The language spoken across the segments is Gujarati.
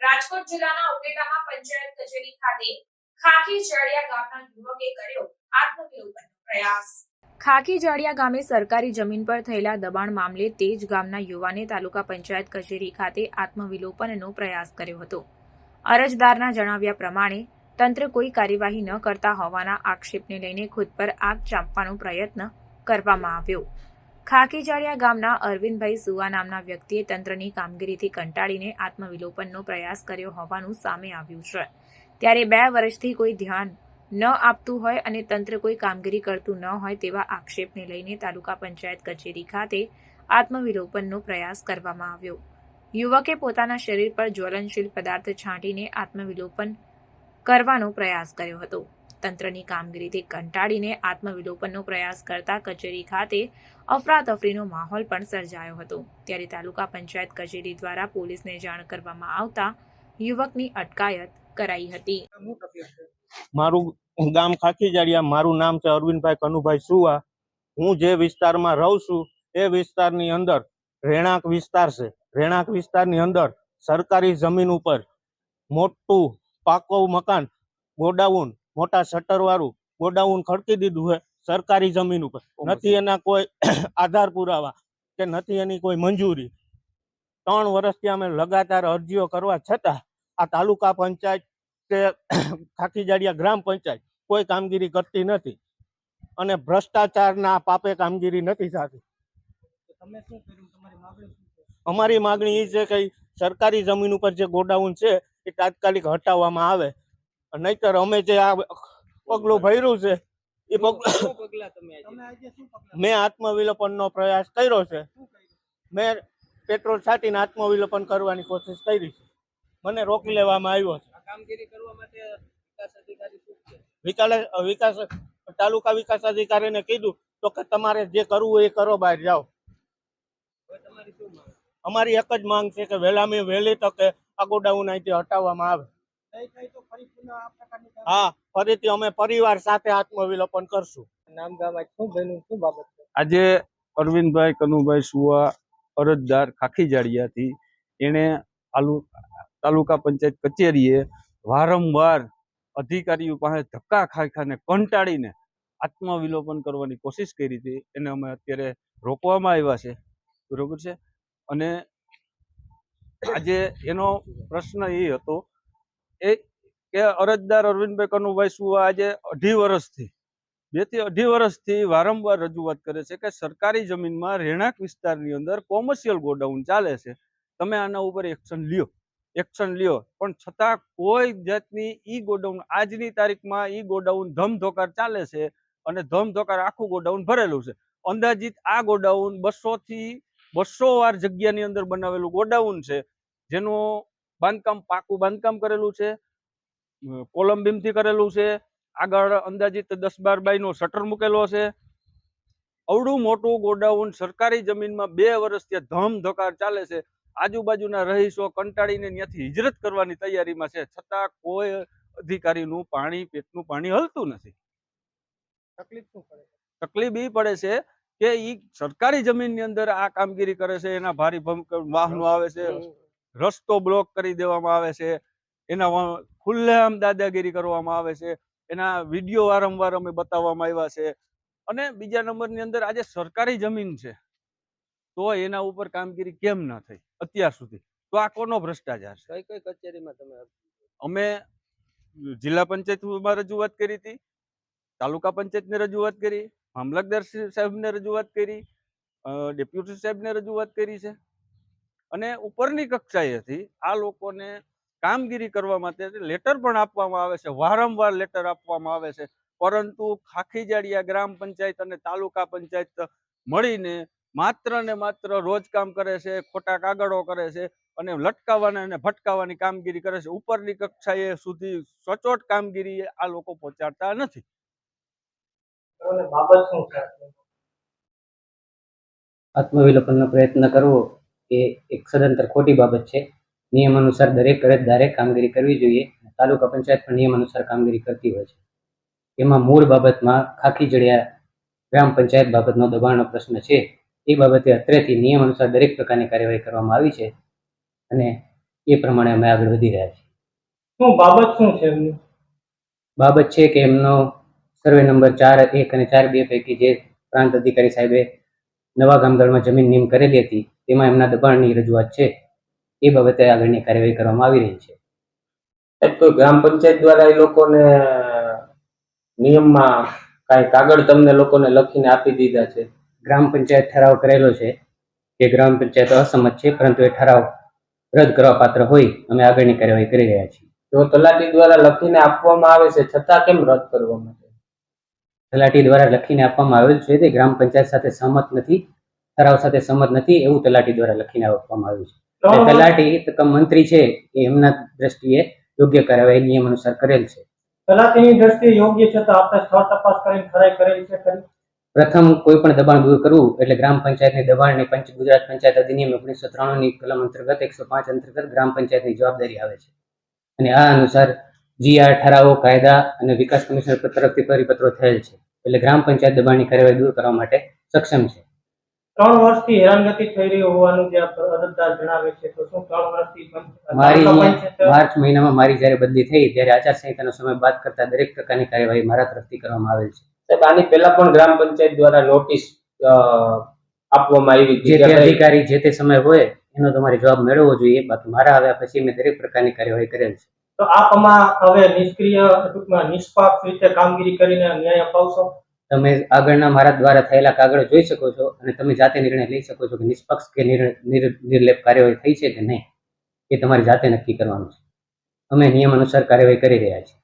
રાજકોટ જિલ્લાના ઉપલેટામાં પંચાયત કચેરી ખાતે ખાખી ચડિયા ગામના યુવકે કર્યો આત્મવિલોપનનો પ્રયાસ. ખાખી જાડિયા ગામે સરકારી જમીન પર થયેલા દબાણ મામલે તેજ ગામના યુવાને તાલુકા પંચાયત કચેરી ખાતે આત્મવિલોપનનો પ્રયાસ કર્યો હતો. અરજદારના જણાવ્યા પ્રમાણે, તંત્ર કોઈ કાર્યવાહી ન કરતા હોવાના આક્ષેપને લઈને ખુદ પર આગ ચાંપવાનો પ્રયત્ન કરવામાં આવ્યો. ખાકીજાળિયા ગામના અરવિંદભાઈ સુવા નામના વ્યક્તિએ તંત્રની કામગીરીથી કંટાળીને આત્મવિલોપનનો પ્રયાસ કર્યો હોવાનું સામે આવ્યું છે. ત્યારે બે વર્ષથી કોઈ ધ્યાન ન આપતું હોય અને તંત્ર કોઈ કામગીરી કરતું ન હોય તેવા આક્ષેપને લઈને તાલુકા પંચાયત કચેરી ખાતે આત્મવિલોપનનો પ્રયાસ કરવામાં આવ્યો. યુવકે પોતાના શરીર પર જ્વલનશીલ પદાર્થ છાંટીને આત્મવિલોપન કરવાનો પ્રયાસ કર્યો હતો. તંત્રની કામગીરીથી કંટાળીને આત્મવિલોપનનો પ્રયાસ કરતા કચેરી ખાતે અફરાતફરીનો માહોલ પણ સર્જાયો હતો. ત્યારે તાલુકા પંચાયત કચેરી દ્વારા પોલીસને જાણ કરવામાં આવતા યુવકની અટકાયત કરાઈ હતી. મારું ગામ ખાખીજાડિયા મારું નામ છે અરવિંદભાઈ કનુભાઈ સુવા. હું જે વિસ્તારમાં રહું છું, એ વિસ્તારની અંદર રહેણાંક વિસ્તાર છે. રહેણાંક વિસ્તારની અંદર સરકારી જમીન ઉપર મોટું પાકો મકાન ગોડાઉન મોટા શટરવાળું ગોડાઉન ખડકી દીધું છે સરકારી જમીન ઉપર. નથી એના કોઈ આધાર પુરાવા કે નથી એની કોઈ મંજૂરી. ત્રણ વર્ષથી અમે લગાતાર અરજીઓ કરવા છતાં આ તાલુકા પંચાયત કે ખાખીજાડિયા ગ્રામ પંચાયત કોઈ કામગીરી કરતી નથી અને ભ્રષ્ટાચારના પાપે કામગીરી નથી થતી. અમારી માગણી એ છે કે સરકારી જમીન ઉપર જે ગોડાઉન છે એ તાત્કાલિક હટાવવામાં આવે નહીતર અમે જે આ પગલું ભર્યું છે એ પગલું પગલાં તમે આજે? તમે આજે શું પગલાં? મેં આત્મવિલોપનનો પ્રયાસ કર્યો છે. મેં પેટ્રોલ છાંટીને આત્મવિલોપન કરવાની કોશિશ કરી છે. મને રોકી લેવામાં આવ્યો છે. આ કામગીરી કરવા માટે વિકાસ અધિકારી શું છે? વિકાસ તાલુકા વિકાસ અધિકારીને કીધું તો કે તમારે જે કરવું હોય એ કરો બહાર જાઓ. અમારી એક જ માંગ છે કે વહેલામાં વહેલી તકે આ ગોડાઉન અહીંથી હટાવવામાં આવે. થઈ થઈ તો ફરી પુનઃ આ પ્રકારની કામ- હા ફરીથી અમે પરિવાર સાથે આત્મવિલોપન કરશું. નામ ગામ શું બન્યું શું બાબત આજે અરવિંદભાઈ કનુભાઈ સુવા અરજદાર ખાખીજાળિયાથી એણે એને તાલુકા પંચાયત કચેરીએ વારંવાર અધિકારીઓ પાસે ધક્કા ખાઈ ખાને કંટાળીને આત્મવિલોપન કરવાની કોશિશ કરી હતી. એને અમે અત્યારે રોકવામાં આવ્યા છે. બરોબર છે? અને આજે એનો પ્રશ્ન એ હતો એ કે અરજદાર અરવિંદભાઈ કનુભાઈ સુવા આજે અઢી વર્ષથી બેથી અઢી વર્ષથી વારંવાર રજૂઆત કરે છે કે સરકારી જમીનમાં રહેણાંક વિસ્તારની અંદર કોમર્શિયલ ગોડાઉન ચાલે છે. તમે આના ઉપર એક્શન લ્યો. એક્શન લ્યો. પણ છતાં કોઈ જાતની ઈ ગોડાઉન, આજની તારીખમાં ઈ ગોડાઉન ધમધોકાર ચાલે છે અને ધમધોકાર આખું ગોડાઉન ભરેલું છે. અંદાજિત આ ગોડાઉન બસો થી બસો વાર જગ્યાની અંદર બનાવેલું ગોડાઉન છે. જેનું બાંધકામ પાકું બાંધકામ કરેલું છે. કોલમ બીમથી કરેલું છે. આગળ અંદાજિત દસ બાર બાયનો શટર મૂકેલો છે. અવડું મોટું ગોડાઉન સરકારી જમીનમાં બે વર્ષથી ધમધકાર ચાલે છે. આજુબાજુના રહીશો કંટાળીને ત્યાંથી હિજરત કરવાની તૈયારીમાં છે. છતાં કોઈ અધિકારીનું પાણી પેટનું પાણી હલતું નથી. તકલીફ શું પડે? તકલીફ એ પડે છે કે ઈ સરકારી જમીનની અંદર આ કામગીરી કરે છે. એના ભારી વાહનો આવે છે. રસ્તો બ્લોક કરી દેવામાં આવે છે. એના ખુલ્લેઆમ દાદાગીરી કરવામાં આવે છે. એના વીડિયો વારંવાર અમે બતાવવામાં આવ્યા છે. અને બીજા નંબરની અંદર આજે સરકારી જમીન છે. તો એના ઉપર કામગીરી કેમ ના થઈ અત્યાર સુધી? તો આ કોનો ભ્રષ્ટાચાર છે? કઈ કઈ કચેરીમાં તમે અમે જિલ્લા પંચાયતમાં રજૂઆત કરી હતી. તાલુકા પંચાયતને રજૂઆત કરી. મામલતદાર સાહેબને રજૂઆત કરી. ડેપ્યુટી સાહેબને રજૂઆત કરી છે. અને ઉપરની કક્ષાએથી આ લોકોને કામગીરી કરવા માટે લેટર પણ આપવામાં આવે છે. વારંવાર લેટર આપવામાં આવે છે. પરંતુ ખાખીજાડિયા ગ્રામ પંચાયત અને તાલુકા પંચાયત મળીને માત્ર ને માત્ર રોજ કામ કરે છે, ખોટા કાગળો કરે છે અને લટકાવવાના અને ભટકાવવાની કામગીરી કરે છે. ઉપરની કક્ષાએ સુધી સચોટ કામગીરી આ લોકો પહોંચાડતા નથી. આત્મવિલોપનનો પ્રયત્ન કરવો એ એક સદંતર ખોટી બાબત છે. નિયમ અનુસાર દરેક અરજદારે કામગીરી કરવી જોઈએ તાલુકા પંચાયત પણ નિયમ અનુસાર કામગીરી કરતી હોય છે. એમાં મૂળ બાબતમાં ખાખી જડિયા ગ્રામ પંચાયત બાબતનો દબાણનો પ્રશ્ન છે. એ બાબતે અત્રેથી નિયમ અનુસાર દરેક પ્રકારની કાર્યવાહી કરવામાં આવી છે અને એ પ્રમાણે અમે આગળ વધી રહ્યા છીએ. શું બાબત શું છે એમની? બાબત છે કે એમનો સર્વે નંબર ચાર એક અને ચાર બે પૈકી જે પ્રાંત અધિકારી સાહેબે નવા ગામદળમાં જમીન નિયમ કરેલી હતી તેમાં એમના દબાણની રજૂઆત છે. એ બાબતે આગળની કાર્યવાહી કરવામાં આવી રહી છે. સાહેબ કોઈ ગ્રામ પંચાયત દ્વારા એ લોકોને નિયમમાં કાંઈ કાગળ તમને લોકોને લખીને આપી દીધા છે? ગ્રામ પંચાયત ઠરાવ કરેલો છે કે ગ્રામ પંચાયત અસંમત છે પરંતુ એ ઠરાવ રદ કરવા પાત્ર હોય અમે આગળની કાર્યવાહી કરી રહ્યા છીએ. જો તલાટી દ્વારા લખીને આપવામાં આવે છે છતાં કેમ રદ કરવામાં તલાટી દ્વારા લખીને આપવામાં આવેલ છે તે ગ્રામ પંચાયત સાથે સહમત નથી ઠરાવ સાથે સહમત નથી એવું તલાટી દ્વારા લખીને આપવામાં આવ્યું છે. તલાટી મંત્રી છે એ એમના દ્રષ્ટિએ યોગ્ય કાર્યવાહી નિયમ અનુસાર કરેલ છે. તલાટીની દ્રષ્ટિએ યોગ્ય છે તો આપણે સ્થળ તપાસ કરીને ખરાઈ કરેલી છે ખરી? પ્રથમ કોઈ પણ દબાણ દૂર કરવું એટલે ગ્રામ પંચાયતની દબાણની પંચ ગુજરાત પંચાયત અધિનિયમ ઓગણીસો ત્રાણુંની કલમ અંતર્ગત એકસો પાંચ અંતર્ગત ગ્રામ પંચાયતની જવાબદારી આવે છે. અને આ અનુસાર જીઆર ઠરાવો કાયદા અને વિકાસ કમિશનર તરફથી પરિપત્રો થયેલ છે. એટલે ગ્રામ પંચાયત દબાણની કાર્યવાહી દૂર કરવા માટે સક્ષમ છે. ત્રણ વર્ષથી હેરાનગતિ થઈ રહી હોવાનું જે અરજદાર જણાવે છે તો શું ત્રણ વર્ષથી મારી માર્ચ મહિનામાં મારી જ્યારે બદલી થઈ ત્યારે આચારસંહિતાનો સમય બાદ કરતા દરેક પ્રકારની કાર્યવાહી મારા તરફથી કરવામાં આવેલ છે. સાહેબ આની પહેલા પણ ગ્રામ પંચાયત દ્વારા નોટિસ અ, આપવામાં આવી જે તે અધિકારી જે તે સમય હોય એનો તમારે જવાબ મેળવવો જોઈએ. બાકી મારા આવ્યા પછી મેં દરેક પ્રકારની કાર્યવાહી કરેલ છે. તો આપમાં હવે નિષ્ક્રિય, ટૂંકમાં નિષ્પાપ રીતે કામગીરી કરીને ન્યાય અપાવશો? તમે આગળના મારા દ્વારા થયેલા કાગળો જોઈ શકો છો અને તમે જાતે નિર્ણય લઈ શકો છો કે નિષ્પક્ષ કે નિર- નિર- નિર્લેપ કાર્યવાહી થઈ છે કે નહીં, એ તમારે જાતે નક્કી કરવાનું છે. અમે નિયમ અનુસાર કાર્યવાહી કરી રહ્યા છીએ.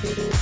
Thank